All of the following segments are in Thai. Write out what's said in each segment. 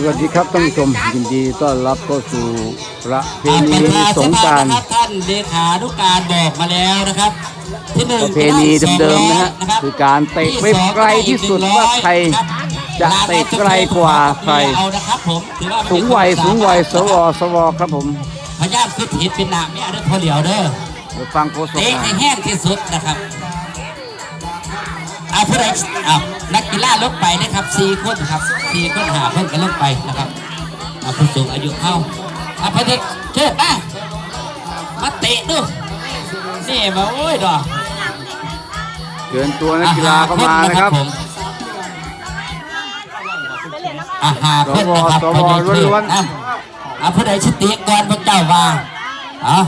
สวัสดีครับท่านผู้ชมยินดีต้อนรับเข้าสู่ประเพอ่าณีประธานสสงภากรารนะครับท่านเลขานุการบอกมาแล้วนะครับ ที่หนึ่งประเพณีเดิมๆนะฮะคือการเตะไม่ไกลที่สุดว่าใครจะเตะไกลกว่าใครเอานะครับผมถือว่าสูงวัยสูงวัยสวสวครับผมพยายามคือผิดเป็นหนามไม่เอาเด้อพอเหลียวเด้อเดี๋ยวฟังโฆษกเตะนะให้แห้งที่สุดนะครับ เอาผู้ใดเอานักกีฬาลงไปนะครับสี่คนครับสี่คนหาคนกันลงไปนะครับเอาผู้สูงอายุเข้าเอาพอดีเชิญมามาเตะดูนี่มาโอ้ยดอกเชิญตัวนักกีฬาเข้ามานะครับผมอาหารคนนะครับสวพอดีสวล้วนๆนะเอาผู้ใดชิติก่อนพระเจ้าว่าเอา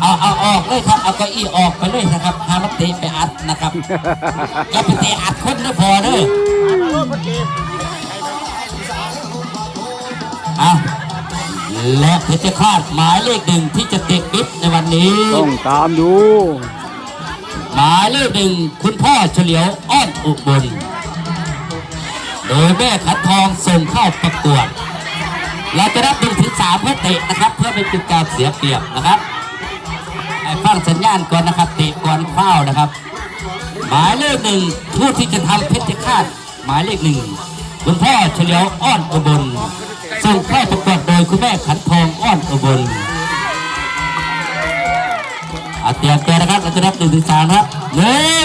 เอาเอาออกเลยครับเอาเก้าอี้ออกไปเลยนะครับหามาเตะไปอัดนะครับอย่าไปเตะอัดคนนะพอเด้อเอาและเพชรฆาตหมายเลขหนึ่งที่จะเตะบิ๊กในวันนี้ ต้องตามดู หมายเลขหนึ่งคุณพ่อเฉลียวอ้อนอุบลโดยแม่ขันทองส่งเข้าประกวดเราจะรับหนึ่งถึงสามเพื่อเตะนะครับ เพื่อไม่เป็นการเสียเปรียบนะครับให้ ฟังสัญญาณก่อนนะครับเตะก่อนเข้านะครับ หมายเลขหนึ่งผู้ที่จะทำเพชรฆาตหมายเลขหนึ่งคุณพ่อเฉลียวอ้อนอุบลส่งเข้าประกวดโดยคุณแม่ขันทองอ้อนอุบลอาเตรียมตัวนะครับเราจะนับหนึ่งถึงสามครับหนึ่ง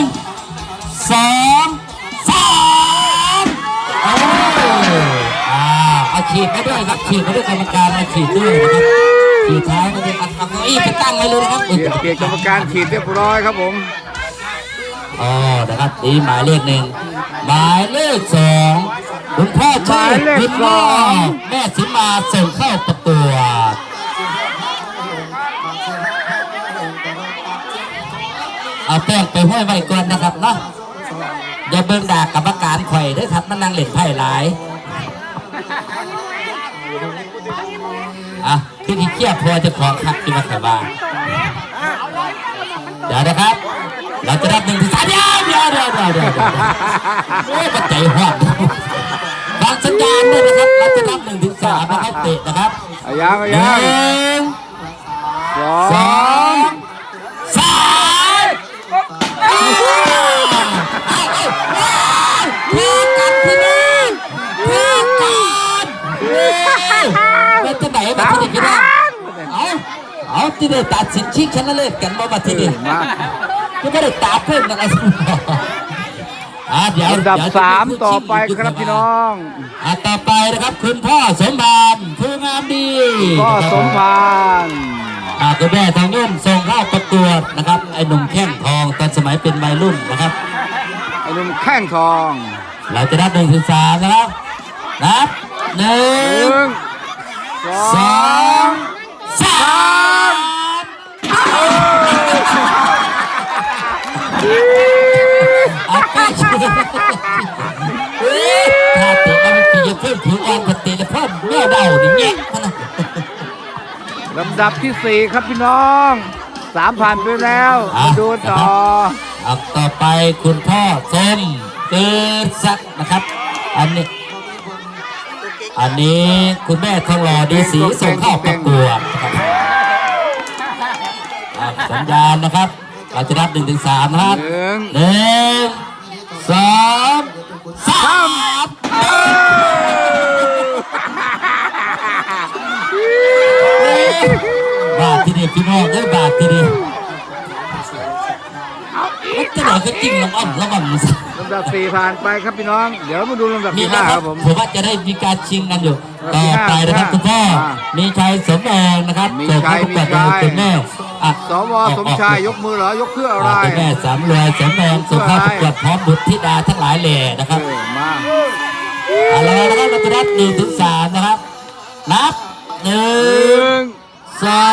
สองสามโอ้อ่าเอาฉีดมาด้วยครับฉีดมาด้วยกรรมการมาฉีดด้วยนะครับ ฉีดท้ายมาด้วยอัดเอาเก้าอี้ไปตั้งไว้เลยนะครับเกียรติเกียรติกรรมการขีดเรียบร้อยครับผมอ๋อนะครับนี่หมายเลขหนึ่งหมายเลขสองคุณพ่อชื่อคุณแม่แม่สิมาส่งเข้าประกวดเอาแป้งไปห้อยไว้ก่อนนะครับเนาะอย่าเบิ่งด่ากรรมการข่อยด้วยครับมันนั่งเล่นไพ่หลายอะ คือที่เกียบพอจะของคักที่มาแต่บ้านเดี๋ยวนะครับ เราจะนับหนึ่งถึงสามเดี๋ยวเดี๋ยวเดี๋ยวเดี๋ยวเดี๋ยวเดี๋ยวโอ้ยปัจจัยหอดฟังสัญญาณด้วยนะครับ เราจะนับหนึ่งถึงสามนะครับเตะนะครับอายังอาหยังนึ่งสอสอง ที่ได้ตัดสินชิงชนะเลิศกันบ่มาที่นี่มาก็ไม่ได้ตาเพิ่มอะไรสักหน่อยอะเดี๋ยวลำดับเยวจะสามมีผู้ต่อชิงไปครับพี่น้องอะต่อไปนะครับคุณพ่อสมบานผู้งามดีก็สมพานอาคุณแม่ทองนุ่นส่งเข้าประกวดนะครับไอ้หนุ่มแข้งทองตอนสมัยเป็นวัยรุ่นนะครับไอ้หนุ่มแข้งทอง เราจะนับหนึ่งถึงสามนะครับนับหนึ่หงนึ่งสสออง งสามเอาไปช่วยถ้าเตะมันตีจะ เพิ่มผิวอ่อนกับเตะจะเพิ่มแม่เดาอย่างเงี้ยนะลำดับที่สี่ครับพี่น้องสามผ่านไปแล้วมาดูต่อเอาต่อไปคุณพ่อส้มเกิดสักดิ์นะครับ อันนี้ อันนี้คุณแม่ทองหล่อดีสีส่งเข้าประกวดนะครับอะสัญญาณนะครับเราจะนับหนึ่งถึงสามนะครับหนึ่งหนึ่งสองสาม นี่พี่น้องเอ้ยบาทที่นี่มันจะไหนก็จริงลำอ่ำลำอ่ำสิลำดับสี่ผ่านไปครับพี่น้อง เดี๋ยวมาดูลำดับมีที่นะห้าคครัรับบผมผมว่าจะได้มีการชิงกันอยู่มีต่อห้าไปนะครับมีห้าคุณพ่ออ่ามีชัยสมแองนะครับมีส่งชัเข้ายประกวดมีชัยโดยคุณแม่อะสวสมชายยกมือเหรอยกเพื่ออะไรอ่าคุณแม่สามรวยสมแองส่งเข้าประกวดพร้อมบุตรธิดาทั้งหลายแหล่นะครับเออมาเอาละไรนะครับเราจะนับหนึ่งถึงสามนะครับนับหนึ่หนึ่งงสอสองง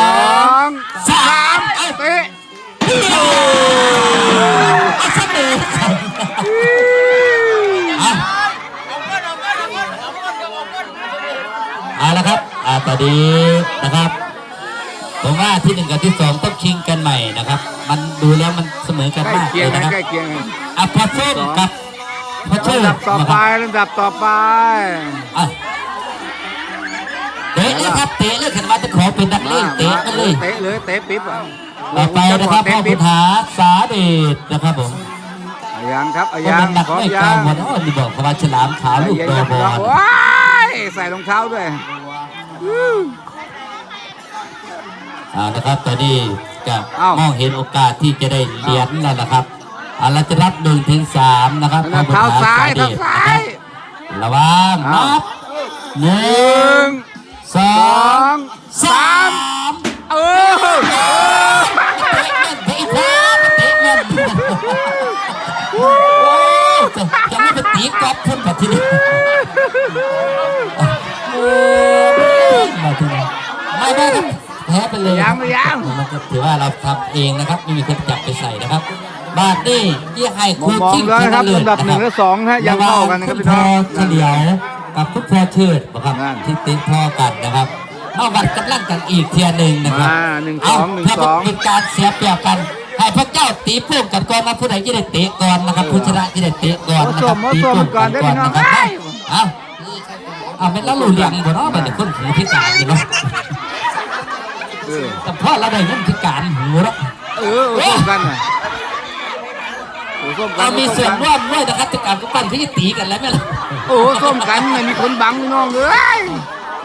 เอาละครับอ่าตอนนี้นะครับผมว่าที่หนึ่งกับที่สองต้องชิงกันใหม่นะครับ มันดูแล้วมันเสมอกันใกล้มากเคียเลงยนะนะครับใกล้เคียงอะพอเส้นกับพอโชชื่อลำดับต่อไปลำดับต่อไป อะเตะเลยครับเตะเลยขันว่าจะขอเป็นนักเล่นเตะกันเลย เตะเลยเตะปิ๊บอะต่อไปนะครับพ่อพุทธาสาเดชนะครับผมเอายังครับเอาก็ยังเป็นนักพร้อมไม่ยักลางงวันอ๋อนี่บอกเขาว่าฉลามขาวลูกใจโดเย็นบอครับลว้าย ใส่รองเท้าด้วยอ่านะครับตอนนี้จะเอ้ามองเห็นโอกาสที่จะได้เหรียญแล้วนะครับอ่าเราจะรับหนึ่งถึงสามนะครับเท้าซ้ายเท้าซ้ายระวังเอ้านับหนึ่หนึ่งงสอสองงสาสามมเออเตะเงินเตะเงินเตะเงินโอ้ยจะจะไม่เป็นตีกอล์ฟพุ่นแบบที่นี่ ไม่ไม่ครับแพ้ไปเลยยังยังมันก็ถือว่าเราทำเองนะครับไม่มีคนจับไปใส่นะครับ บาทนี่ที่ให้มครูองจิ้งแล้วนะครับชะเลิศลำดับหนึ่งและสองฮะยังเท่ากันนะครับพี่น้องเฉลียวกับคุณพ่อเชิดนะครับนั่นที่ติดพ่อกันนะครับมาวัดกำลังกันอีกเทียหนึ่งนะครับมาหนึ่งเอาสองหนึ่งเพื่อสองเป็นการเสียเปรียบกันให้พระเจ้าตีโป้งกันก่อนนะผู้ใดจะได้เตะก่อนนะครับผู้ชนะจะได้เตะก่อนนะครับเอาตีส้มโป้งเอาส้มก่อนได้ก่อนพี่น้องนะครับเอ้ยเอาเอาเป็นแล้วหลุดเลียงบ่เนาะเป็นแต่คนหูพิการอยู่เนาะ เออ แต่พ่อเราได้เงินพิการหูเนาะเออเอาส้มกันน่ะโอ้ส้มกัเรานมีส่วนร่วมด้วยนะครับจากการกุปั้นพี่ตีกันแล้วไหมล่ะโอ้ส้มกันไม่มีคนบังพี่น้องเลย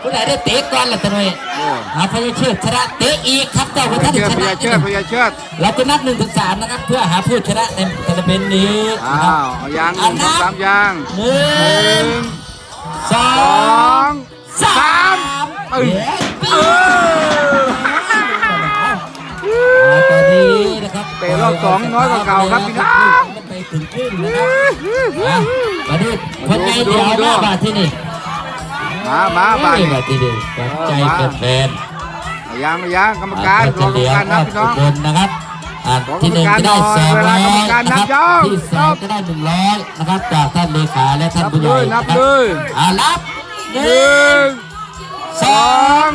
ผู้ใดได้เตะก่อนล่ะตะหน่อยโอ้หาพยาเชิดชนะเตะอีกครับเจ้าพพระยาท่านเชิดชพนะยาเชิดพยาเชิดเราจะนับหนึ่งถึงสามนะครับ เพื่อหาผู้ชนะในแต่ละเป็นนี้อ้านะครับ วเอายางหนึ่งสองสามยางหนึ่หนึ่งงสอสอง งสาสามมเอ้ย เออ เตะรอบสองน้อยกว่าเก่าครับพี่น้องมันไปถึงครึ่งนะครับมาดูคนไงเดียวหน้าบาทที่นี่มามาบาทที่นี่ขวัญใจแฟนๆเอายางเอายางกรรมการรอกรรมการนับพี่น้องนะครับที่หนึ่งการจะได้หน่อยสองร้อยนะครับที่สองจะได้หนึ่งร้อยนะครับจากท่านเลขาและท่านผู้ใหญ่นับนะเลยครับอ่ารับหนึ่งสอง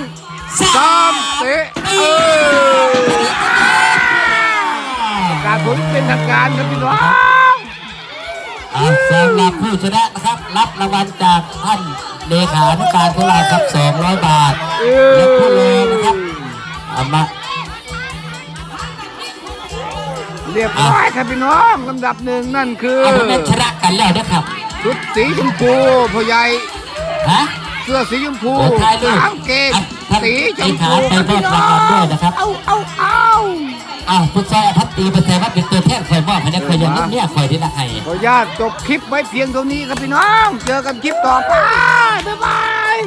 สาม การผมเป็นทางการครับพี่น้องอ่าสำหรับผู้ชนะนะครับ รับรางวัลจากท่านเลขานุการของเราครับ200 บาทเอและผู้รองนะครับเอามาเรียบร้อยครับพี่น้องลำดับหนึ่งนั่นคือเอาเป็นชนะกันแล้วนะครับชุดสีชมพูพ่อใหญ่ฮะเสื้อสีชมพูโอ้ถ่ายรูปกางเกงอะท่านสีชเลมขาพูไปมอบรางวัลด้วยนะครับ เอาเอาเอาอ้าวผู้ชายพัดตีไปแทนว่าเป็นตัวแทนคอยมอบให้นคอยยังเนี่ยคอยที่ละไห้ขออนุญาตจบคลิปไว้เพียงเท่านี้ครับพี่น้อง เจอกันคลิปต่อไปบ๊ายบาย